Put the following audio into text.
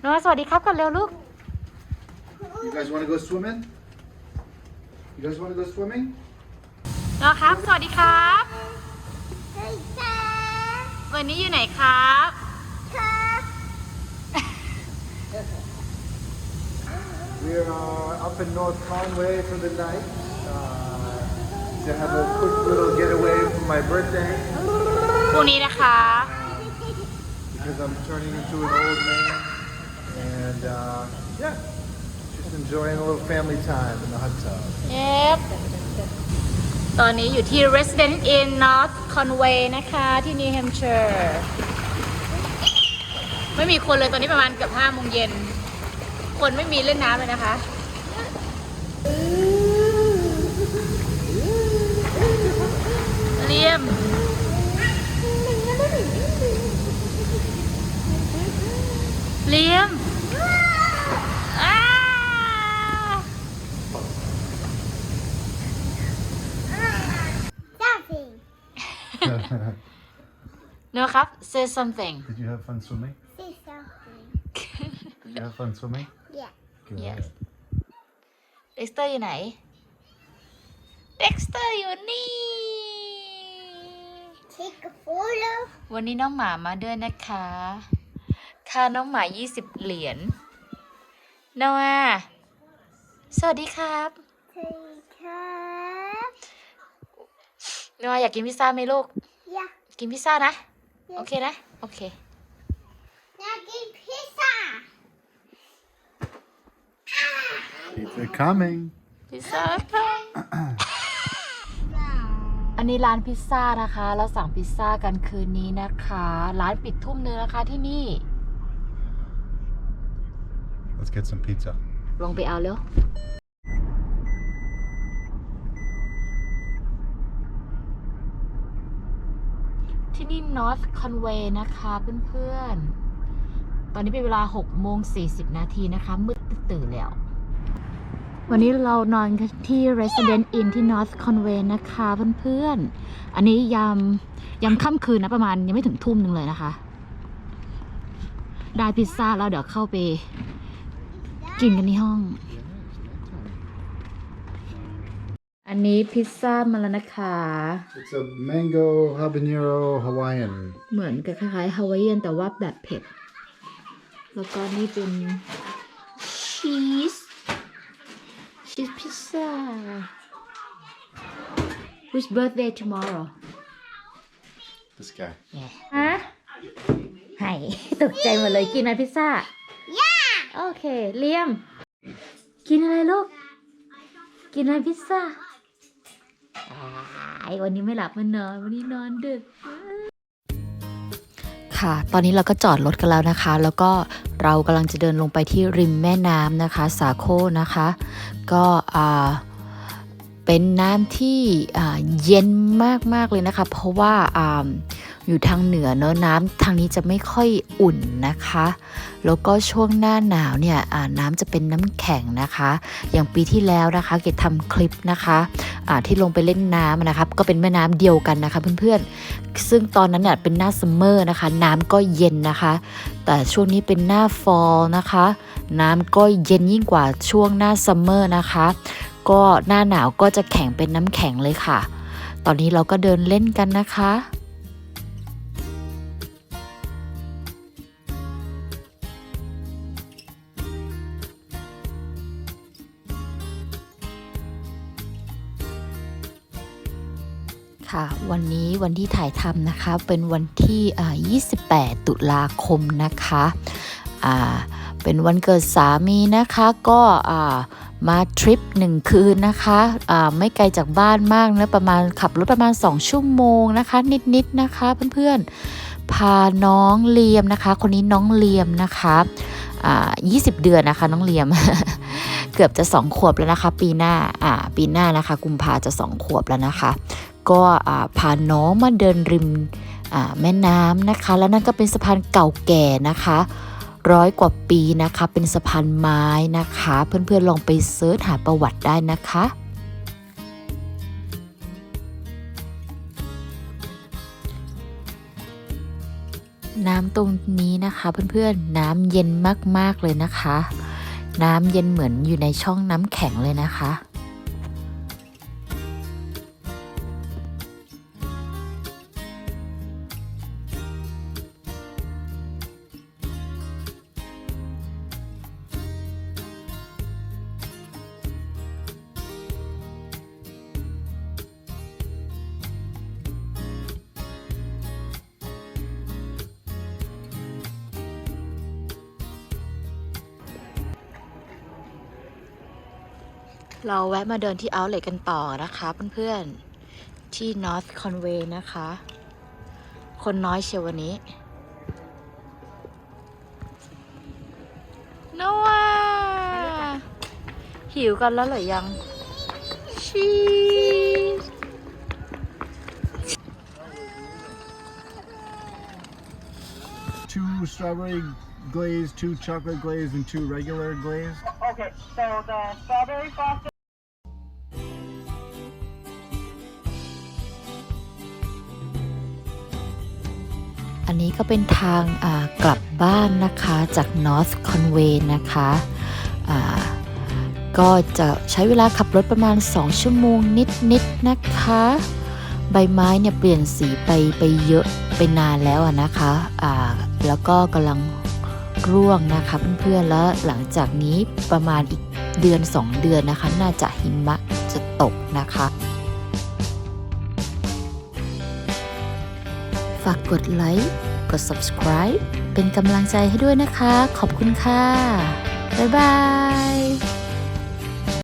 โนอาสวัสดีครับก่อนเร็วลูก You guys want to go swimming? You guys want to go swimming? โนอาครับ สวัสดีครับ วันนี้อยู่ไหนครับ We're uh, up in North Conway for the night uh, to have a quick little getaway for my birthday พรุ่งนี้นะคะ because I'm turning into an old man. And uh, yeah, just enjoying a little family time in the hot tub. เย็บตอนนี้อยู่ที่ Resident Inn North Conway นะคะ ที่ New Hampshire ไม่มีคนเลยตอนนี้ประมาณเกือบ5โมงเย็น คนไม่มีเล่นน้ำเลยนะคะเลี่ยม เลี่ยมอ้า Nothing. เนื้อครับ say something Did you have fun swimming? Say something. Did you have fun swimming? Yeah. Good. Yes. Dexter อยู่ไหน Dexter อยู่นี่ Take a photo. วันนี้น้องหมามาด้วยนะคะ ค่าน้องหมา 20 เหรียญโนอาสวัสดีครับ Take a. โนอาอยากกินพิซซ่าไหมลูก Yeah. กินพิซซ่านะ โอเคนะ โอเค Now get pizza. Pizza coming. พิซซ่าค่ะ อันนี้ร้านพิซซ่านะคะ เราสั่งพิซซ่ากันคืนนี้นะคะ ร้านปิดทุ่มนึงนะคะที่นี่ Let's get some pizza. ลงไปเอาเร็ว ที่นี่ North Conway นะคะเพื่อนๆ ตอนนี้เป็นเวลา6โมง40 นาทีนะคะ มืดตื่นแล้ว วันนี้เรานอนที่ Resident Inn ที่ North Conway นะคะเพื่อนๆ อันนี้ยามยามค่ำคืนนะประมาณยังไม่ถึงทุ่มหนึ่งเลยนะคะ ได้พิซซ่าแล้วเดี๋ยวเข้าไปกินกันที่ห้อง อันนี้พิซซ่ามาแล้วนะคะ It's a mango habanero Hawaiian. เหมือนกับคล้ายๆฮาวายเอียนแต่ว่าแบบเผ็ด แล้วก็นี่เป็นชีส ชีสพิซซ่า Whose birthday tomorrow This guy. ฮะไห้ตกใจหมดเลยกินอะไรพิซซ่า Yeah. โอเค เลียม กินอะไรลูก กินอะไรพิซซ่าไอ้ วันนี้ไม่หลับไม่นอน วันนี้นอนดึก ค่ะ ตอนนี้เราก็จอดรถกันแล้วนะคะ แล้วก็เรากำลังจะเดินลงไปที่ริมแม่น้ำนะคะ สาโคนะคะ ก็อ่าเป็นน้ำที่เย็นมากๆเลยนะคะ เพราะว่า อยู่ทางเหนือเนอะน้ำทางนี้จะไม่ค่อยอุ่นนะคะ แล้วก็ช่วงหน้าหนาวเนี่ยน้ำจะเป็นน้ำแข็งนะคะ อย่างปีที่แล้วนะคะ เกดทำคลิปนะคะที่ลงไปเล่นน้ำนะครับก็เป็นแม่น้ำเดียวกันนะคะเพื่อนๆ ซึ่งตอนนั้นเนี่ยเป็นหน้าซัมเมอร์นะคะ น้ำก็เย็นนะคะ แต่ช่วงนี้เป็นหน้าฟอลนะคะ น้ำก็เย็นยิ่งกว่าช่วงหน้าซัมเมอร์นะคะ ก็หน้าหนาวก็จะแข็งเป็นน้ำแข็งเลยค่ะ ตอนนี้เราก็เดินเล่นกันนะคะ ค่ะ วันนี้วันที่ถ่ายทำนะคะ เป็นวันที่อ่า28 ตุลาคมนะคะเป็นวันเกิดสามีนะคะก็มาทริปหนึ่งคืนนะคะไม่ไกลจากบ้านมากนะประมาณขับรถประมาณ 2 ชั่วโมงนะคะ นิดๆนะคะเพื่อนๆ พาน้องเลียมนะคะ คนนี้น้องเลียมนะคะอ่า20 เดือนนะคะน้องเลียม เกือบจะ 2 ขวบแล้วนะคะ ปีหน้าอ่าปีหน้านะคะ กุมภาจะ 2 ขวบแล้วนะคะ ก็อ่าพาน้องมาเดินริมแม่น้ำนะคะ แล้วนั่นก็เป็นสะพานเก่าแก่นะคะ ร้อยกว่าปีนะคะ เป็นสะพานไม้นะคะ เพื่อนๆลองไปเซิร์ชหาประวัติได้นะคะน้ำตรงนี้นะคะเพื่อนๆ น้ำเย็นมากๆเลยนะคะ น้ำเย็นเหมือนอยู่ในช่องน้ำแข็งเลยนะคะ เราแวะมาเดินที่เอาเลทกันต่อนะคะเพื่อนๆ ที่ North Conway นะคะ คนน้อยเชียววันนี้นวหิวกันแล้วหรือยัง ชีส2 strawberry glaze two chocolate glaze and two regular glaze Okay, so the strawberry frosted. อันนี้ก็เป็นทางกลับบ้านนะคะจาก North Conway นะคะก็จะใช้เวลาขับรถประมาณ 2 ชั่วโมงนิดๆนะคะ ใบไม้เนี่ยเปลี่ยนสีไปไปเยอะไปนานแล้วนะคะ แล้วก็กำลัง ร่วงนะคะเพื่อนๆ แล้วหลังจากนี้ประมาณอีกเดือน 2 เดือนนะคะ น่าจะหิมะจะตกนะคะฝากกดไลค์กด subscribe เป็นกำลังใจให้ด้วยนะคะ ขอบคุณค่ะ บ๊ายบาย